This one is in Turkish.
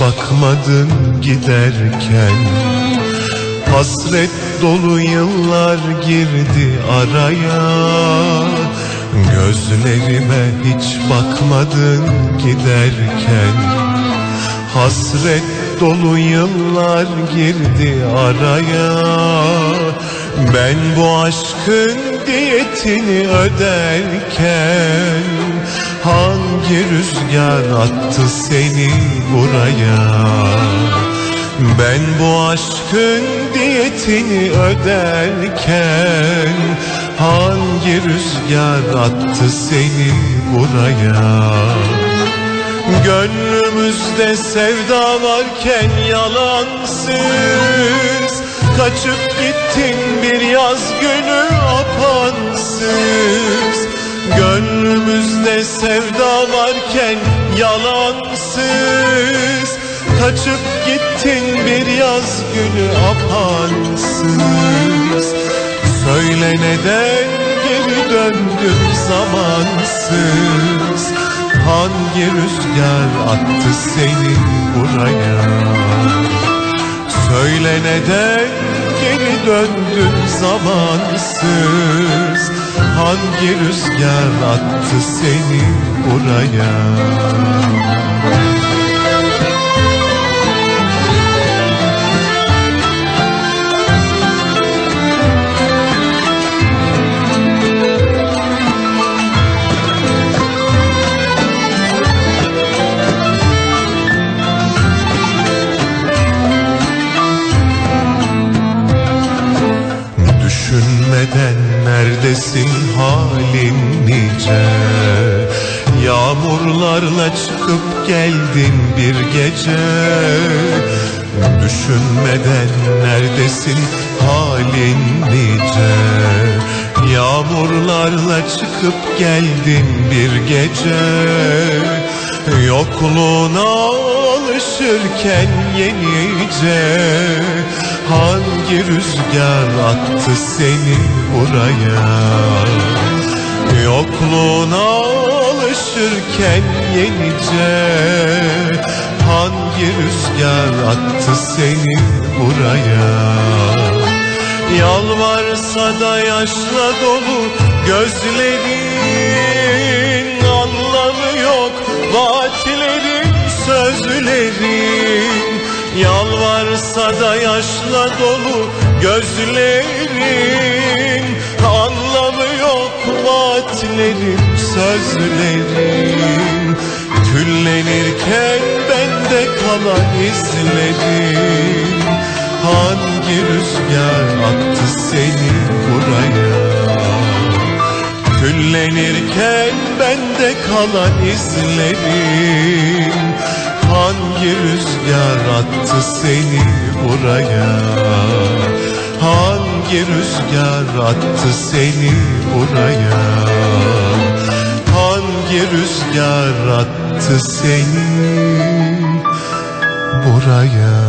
bakmadın giderken. Hasret dolu yıllar girdi araya. Gözlerime hiç bakmadın giderken. Hasret dolu yıllar girdi araya. Ben bu aşkın diyetini öderken Hangi rüzgar attı seni buraya? Ben bu aşkın diyetini öderken Hangi rüzgar attı seni buraya? Gönlümüzde sevda varken yalansız Kaçıp gittin bir yaz günü apansız Gönlümüzde sevda varken yalansız. Kaçıp gittin bir yaz günü apansız. Söyle neden geri döndün zamansız? Hangi rüzgar attı seni buraya? Söyle neden geri döndün zamansız Hangi rüzgar attı seni buraya neredesin halin nice? Yağmurlarla çıkıp geldin bir gece. Düşünmeden neredesin halin nice? Yağmurlarla çıkıp geldin bir gece. Yokluğuna alışırken yenice Hangi rüzgar attı seni buraya? Yokluğuna alışırken yenice Hangi rüzgar attı seni buraya? Yalvarsa da yaşla dolu gözlerin Anlamı yok vaatlerin sözlerin Yalvarsa da yaşla dolu gözlerin Anlamı yok vaatlerin sözlerin Küllenirken bende kalan izlerin Hangi rüzgar attı seni buraya? Küllenirken bende kalan izlerin Hangi rüzgar attı seni buraya? Hangi rüzgar attı seni buraya? Hangi rüzgar attı seni buraya